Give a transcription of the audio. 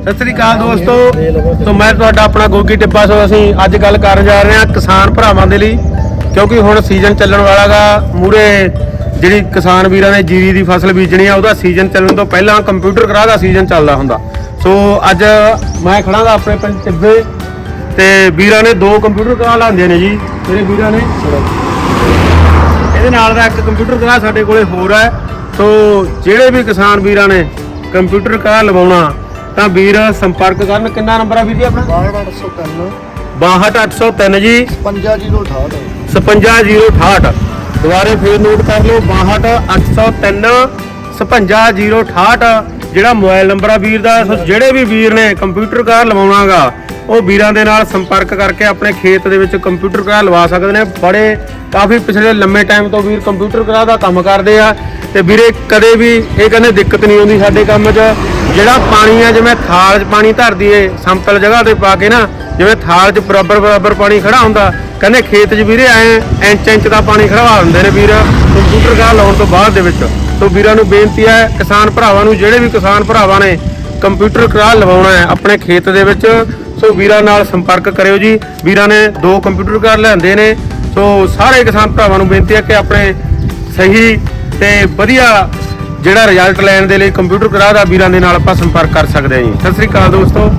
ਸਤਿ ਸ੍ਰੀ ਅਕਾਲ ਦੋਸਤੋ। ਤੋਂ ਮੈਂ ਤੁਹਾਡਾ ਆਪਣਾ ਗੋਗੀ ਟਿੱਬਾ ਸੋ ਅਸੀਂ ਅੱਜ ਗੱਲ ਕਰਨ ਜਾ ਰਹੇ ਹਾਂ ਕਿਸਾਨ ਭਰਾਵਾਂ ਦੇ ਲਈ, ਕਿਉਂਕਿ ਹੁਣ ਸੀਜ਼ਨ ਚੱਲਣ ਵਾਲਾ ਗਾ ਮੂਰੇ ਜਿਹੜੀ ਕਿਸਾਨ ਵੀਰਾਂ ਨੇ ਜੀਰੀ ਦੀ ਫਸਲ ਬੀਜਣੀ ਆ, ਉਹਦਾ ਸੀਜ਼ਨ ਚੱਲਣ ਤੋਂ ਪਹਿਲਾਂ ਕੰਪਿਊਟਰ ਕਰਾ ਦਾ ਸੀਜ਼ਨ ਚੱਲਦਾ ਹੁੰਦਾ। ਸੋ ਅੱਜ ਮੈਂ ਖੜਾਂਗਾ ਆਪਣੇ ਪਿੰਡ ਟਿੱਬੇ ਤੇ ਵੀਰਾਂ ਨੇ ਦੋ ਕੰਪਿਊਟਰ ਕਰਾ ਲਾਉਂਦੇ ਨੇ ਜੀ, ਮੇਰੇ ਵੀਰਾਂ ਨੇ। ਇਹਦੇ ਨਾਲ ਦਾ ਇੱਕ ਕੰਪਿਊਟਰ ਕਰਾ ਸਾਡੇ ਕੋਲੇ ਹੋਰ ਹੈ ਸੋ ਜਿਹੜੇ ਵੀ ਕਿਸਾਨ ਵੀਰਾਂ ਨੇ ਕੰਪਿਊਟਰ ਕਰਾ ਲਵਾਉਣਾ ਤਾਂ ਵੀਰ, ਸੰਪਰਕ ਕਰਨ ਕਿੰਨਾ ਨੰਬਰ ਆ ਵੀਰ ਜੀ ਆਪਣਾ? 6803 62803 ਜੀ। 5068 55068 ਦੁਬਾਰੇ ਫੇਰ ਨੋਟ ਕਰ ਲਓ 62803 55068 ਜਿਹੜਾ ਮੋਬਾਈਲ ਨੰਬਰ ਆ ਵੀਰ ਦਾ, ਸੋ ਜਿਹੜੇ ਵੀ ਵੀਰ ਨੇ ਕੰਪਿਊਟਰ ਕਾਰ ਲਵਾਉਣਾਗਾ, ਉਹ ਵੀਰਾਂ ਦੇ ਨਾਲ ਸੰਪਰਕ ਕਰਕੇ ਆਪਣੇ ਖੇਤ ਦੇ ਵਿੱਚ ਕੰਪਿਊਟਰ ਕਾਰ ਲਵਾ ਸਕਦੇ ਨੇ। ਬੜੇ, ਕਾਫੀ ਪਿਛਲੇ ਲੰਮੇ ਟਾਈਮ ਤੋਂ ਵੀਰ ਕੰਪਿਊਟਰ ਕਾਰ ਦਾ ਕੰਮ ਕਰਦੇ ਆ। ਤੇ ਵੀਰੇ ਕਦੇ ਵੀ ਇਹ ਕਹਿੰਦੇ ਦਿੱਕਤ ਨਹੀਂ ਆਉਂਦੀ ਸਾਡੇ ਕੰਮ 'ਚ। ਜਿਹੜਾ ਪਾਣੀ ਆ, ਜਿਵੇਂ ਥਾਲ 'ਚ ਪਾਣੀ ਧਰ ਦਈਏ ਸਮਤਲ ਜਗ੍ਹਾ ਤੇ ਪਾ ਕੇ ਨਾ, ਜਿਵੇਂ ਥਾਲ 'ਚ ਬਰਾਬਰ ਬਰਾਬਰ ਪਾਣੀ ਖੜਾ ਹੁੰਦਾ, ਕਹਿੰਦੇ ਖੇਤ 'ਚ ਵੀਰੇ ਐ, ਇੰਚ ਇੰਚ ਦਾ ਪਾਣੀ ਖੜਵਾ ਦਿੰਦੇ ਨੇ ਵੀਰ। ਕੰਪਿਊਟਰ ਕਾਰ ਲਾਉਣ ਤੋਂ ਬਾਅਦ ਦੇ ਵਿੱਚ। ਸੋ ਵੀਰਾਂ ਨੂੰ ਬੇਨਤੀ ਹੈ, ਕਿਸਾਨ ਭਰਾਵਾਂ ਨੂੰ, ਜਿਹੜੇ ਵੀ ਕਿਸਾਨ ਭਰਾਵਾਂ ਨੇ, ਕੰਪਿਊਟਰ ਕਾਰ ਲਵਾਉਣਾ ਹੈ ਆਪਣੇ ਖੇਤ ਦੇ ਵਿੱਚ। ਸੋ ਵੀਰਾਂ ਨਾਲ ਸੰਪਰਕ ਕਰਿਓ ਜੀ। ਵੀਰਾਂ ਨੇ ਦੋ ਕੰਪਿਊਟਰ ਕਾਰ ਲਿਆਂਦੇ ਨੇ। ਸੋ ਸਾਰੇ ਕਿਸਾਨ ਭਰਾਵਾਂ ਨੂੰ ਬੇਨਤੀ ਹੈ ਕਿ ਆਪਣੇ ਸਹੀ ਤੇ ਵਧੀਆ ਜਿਹੜਾ ਰਿਜ਼ਲਟ ਲੈਣ ਦੇ ਲਈ ਕੰਪਿਊਟਰ ਕਰਾ ਦਾ ਵੀਰਾਂ ਦੇ ਨਾਲ ਆਪਾਂ ਸੰਪਰਕ ਕਰ ਸਕਦੇ ਹਾਂ ਜੀ। ਸਤਿ ਸ੍ਰੀ ਅਕਾਲ ਦੋਸਤੋ।